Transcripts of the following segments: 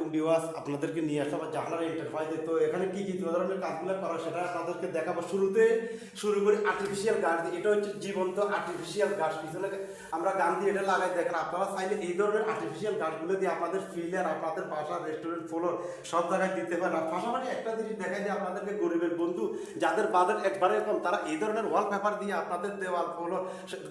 আলাইকুম বিওয়াস আপনাদেরকে নিয়ে আসলাম জাহানার এন্টারপ্রাইজে তো এখানে কি কি ধরনের কাজগুলো করা সেটা আপনাদেরকে দেখাবো শুরুতে। শুরু করি আর্টিফিশিয়াল গাছ দিয়ে। এটা হচ্ছে জীবন্ত আর্টিফিশিয়াল গাছ পিছনে আমরা গান দিয়ে এটা লাগাই। দেখেন আপনারা চাইলে এই ধরনের আর্টিফিশিয়াল গাছগুলো দিয়ে আপনাদের ফিল্ডার আপনাদের বাসা রেস্টুরেন্ট ফ্লোর সব জায়গায় দিতে পারেন। আর পাশাপাশি একটা জিনিস দেখাই যে আপনাদেরকে, গরিবের বন্ধু, যাদের বাজেট একবারে কম, তারা এই ধরনের ওয়াল পেপার দিয়ে আপনাদের দেওয়াল ফ্লোর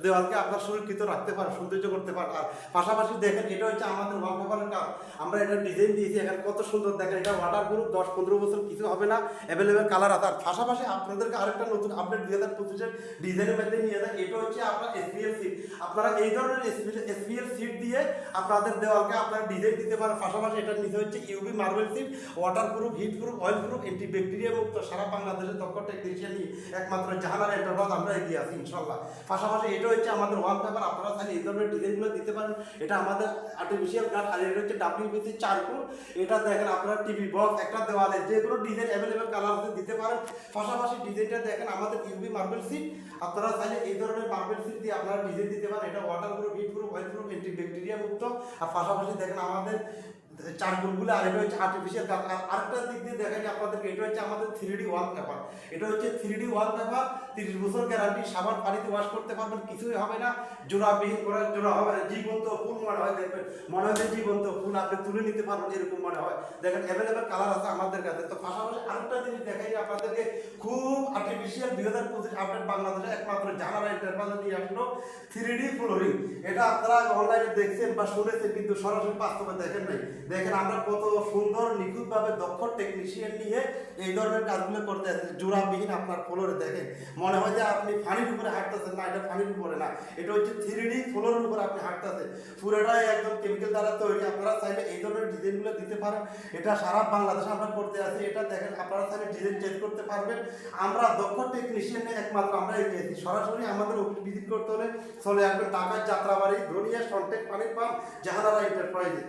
দেওয়ালকে আপনার সুরক্ষিত রাখতে পারেন, সৌন্দর্য করতে পারেন। আর পাশাপাশি দেখেন, এটা হচ্ছে আমাদের ওয়াল পেপারের কাজ। আমরা এটা ডিজাইন দিয়েছি, এখানে কত সুন্দর দেখেন, এটা ওয়াটার গ্রুপ দশ পনেরো বছর কিছু হবে না অ্যাভেলেবেল কালার আছে। আর পাশাপাশি আপনাদেরকে আরেকটা নতুন আপডেট দুই হাজার পঁচিশের ডিজাইনের মধ্যে নিয়ে যায় এটা হচ্ছে আপনার এসপিএল সিট আপনারা এই ধরনের এসপিএল সিট দিয়ে আপনাদের দেওয়ালকে আপনারা ডিজাইন দিতে পারেন। পাশাপাশি এটার নিচে হচ্ছে UV marble sheet water proof heat proof oil proof anti bacteria মুক্ত, সারা বাংলাদেশের দক্ষ টেকনিশিয়ান একমাত্র জাহানার এন্টারপ্রাইজ আমরা এগিয়ে আছি ইনশাল্লাহ পাশাপাশি এটা হচ্ছে আমাদের ওয়াল পেপার আপনারা চাইলে এই ধরনের ডিজাইনগুলো দিতে পারেন। এটা আমাদের আর্টিফিশিয়াল গার্ড আর এটা হচ্ছে ডাব্লিউপিসি চারকুল, এটা দেখেন আপনারা টিভি বক্স একটা দেওয়ালে যে কোনো ডিজাইন অ্যাভেলেবেল কালার দিতে পারেন। পাশাপাশি ডিজাইনটা দেখেন আমাদের ইউবি মার্বেল সিট আপনারা চাইলে এই ধরনের মার্বেল সিট দিয়ে আপনারা ডিজাইন দিতে পারেন। এটা water proof heat proof oil proof anti bacteria মুক্ত। আর পাশাপাশি দেখেন আমাদের চারগুলগুলো আর এটা হচ্ছে আর্টিফিশিয়াল আরেকটা দিক দিয়ে দেখা যায় আপনাদেরকে, এটা হচ্ছে আমাদের থ্রি ডি ওয়াল পেপার এটা হচ্ছে থ্রি ডি ওয়াল পেপার তিরিশ বছর গ্যারান্টি সাবান পানিতে ওয়াশ করতে পারবেন, কিছুই হবে না। জোড়াবিহীন করে জোড়া হবে না, জীবন্ত ফুল মনে হয় দেখবেন। মনে হয় যে জীবন্ত ফুল আপনি তুলে নিতে পারবেন, এরকম মনে হয়। দেখেন অ্যাভেলেবেল কালার আছে আমাদের কাছে। তো পাশাপাশি আরেকটা জিনিস দেখাই আপনাদেরকে, খুব আর্টিফিশিয়াল দুই হাজার পঁচিশ আপডেট বাংলাদেশে একমাত্র জানারা এন্টারপ্রাইজ নিয়ে আসলো থ্রি ডি ফ্লোরিং এটা আপনারা অনলাইনে দেখছেন বা শুনেছেন, কিন্তু সরাসরি বাস্তবে দেখেন নাই। দেখেন আমরা কত সুন্দর, নিখুঁতভাবে দক্ষ টেকনিশিয়ান নিয়ে এই ধরনের কাজগুলো করতে আসছি। জোড়াবিহীন আপনার ফ্লোরে দেখেন। মনে হয় যে আপনি ফানির উপরে হাঁটতেছেন। না, এটা ফানির উপরে না। এটা হচ্ছে থ্রি ডি ফ্লোরের উপরে আপনি হাঁটতেছেন। পুরোটাই একদম কেমিক্যাল দ্বারা তৈরি। আপনারা চাইলে এই ধরনের ডিজাইনগুলো দিতে পারেন। এটা সারা বাংলাদেশে আমরা করতে আছি এটা দেখেন, আপনারা চাইলে ডিজাইন চেঞ্জ করতে পারবেন। আমরা দক্ষ টেকনিশিয়ানে একমাত্র আমরা এগিয়েছি সরাসরি আমাদের অফিস ভিজিট করতে হলে চলে আসবেন ঢাকার যাত্রাবাড়ি, ধনিয়া সন্টেক পানির পাম্প, জাহানারা এন্টারপ্রাইজে